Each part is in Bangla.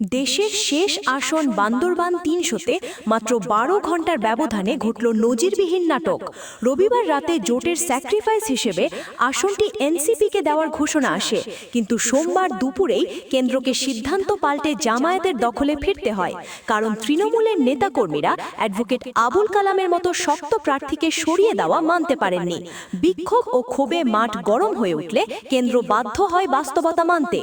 দেশের শেষ আসন বান্দরবান তিনশোতে মাত্র বারো ঘণ্টার ব্যবধানে ঘটল নজিরবিহীন নাটক। রবিবার রাতে জোটের স্যাক্রিফাইস হিসেবে আসনটি এনসিপিকে দেওয়ার ঘোষণা আসে। কিন্তু সোমবার দুপুরেই কেন্দ্রকে সিদ্ধান্ত পাল্টে জামায়াতের দখলে ফিরতে হয়। কারণ তৃণমূলের নেতাকর্মীরা অ্যাডভোকেট আবুল কালামের মতো শক্ত প্রার্থীকে সরিয়ে দেওয়া মানতে পারেননি। বিক্ষোভ ও ক্ষোভে মাঠ গরম হয়ে উঠলে কেন্দ্র বাধ্য হয় বাস্তবতা মানতে।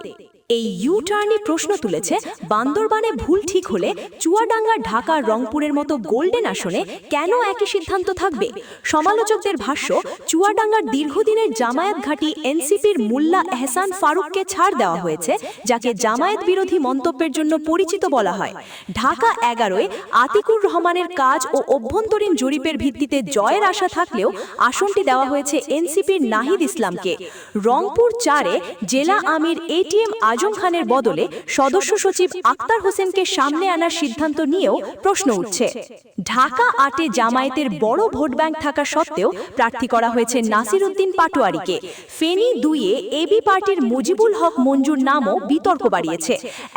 এই ইউ টার্নই প্রশ্ন তুলেছে, বান্দরবানে ভুল ঠিক হলে চুয়াডাঙ্গা ঢাকা রংপুরের মতো গোল্ডেন আসনে কেন একই সিদ্ধান্ত থাকবে? সমালোচকদের ভাষ্য, চুয়াডাঙ্গার দীর্ঘদিনের জামায়াত ঘাঁটি এনসিপির মুল্লা এহসান ফারুককে ছাড় দেওয়া হয়েছে, যাকে জামায়াত বিরোধী মন্তব্যের জন্য পরিচিত বলা হয়। ঢাকা এগারোয় আতিকুর রহমানের কাজ ও অভ্যন্তরীণ জরিপের ভিত্তিতে জয়ের আশা থাকলেও আসনটি দেওয়া হয়েছে এনসিপির নাহিদ ইসলামকে। রংপুর চারে জেলা আমির এটিএম আজম খানের বদলে সদস্য সচিব আক্তার হোসেনকে সামনে আনার সিদ্ধান্ত নিয়েও প্রশ্ন উঠছে। ঢাকা আটে জামায়াতের বড় ভোট ব্যাংক থাকা সত্ত্বেও প্রার্থী করা হয়েছে নাসির উদ্দিন পাটোয়ারিকে। ফেনী দুইয়ে এবি পার্টির মুজিবুল হক মঞ্জুর নামও বিতর্ক বাড়িয়েছে।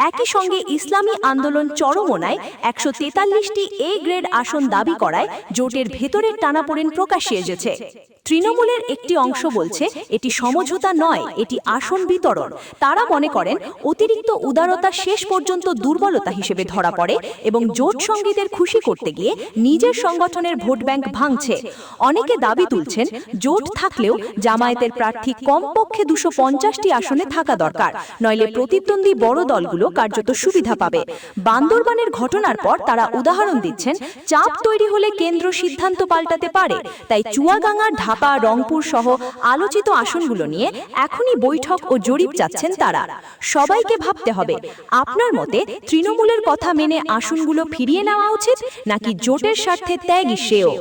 একই সঙ্গে ইসলামী আন্দোলন চরমোনায় একশো তেতাল্লিশটি এ গ্রেড আসন দাবি করায় জোটের ভেতরের টানাপোড়েন প্রকাশ্যে এসেছে। তৃণমূলের একটি অংশ বলছে এটি সমঝোতা নয় এটি আসন বিতরণ। তারা মনে করেন অতিরিক্ত উদারতা শেষ পর্যন্ত দুর্বলতা হিসেবে ধরা পড়ে এবং জোট সঙ্গীদের খুশি করতে গিয়ে নিজের সংগঠনের ভোট ব্যাংক ভাঙছে। অনেকে দাবি তুলছেন জোট থাকলেও জামায়াতের প্রার্থী কমপক্ষে দুশো পঞ্চাশটি আসনে থাকা দরকার নইলে প্রতিদ্বন্দ্বী বড় দলগুলো কার্যত সুবিধা পাবে। বান্দরবানের ঘটনার পর তারা উদাহরণ দিচ্ছেন চাপ তৈরি হলে কেন্দ্র সিদ্ধান্ত পাল্টাতে পারে তাই চুয়াডাঙ্গা ঢাকা, রংপুর সহ আলোচিত আসনগুলো নিয়ে এখনই বৈঠক ও জরিপ চাচ্ছেন তারা। সবাইকে ভাবতে হবে, আপনার মতে তৃণমূলের কথা মেনে আসনগুলো ফিরিয়ে নেওয়া উচিত নাকি জোটের স্বার্থে ত্যাগই শ্রেয়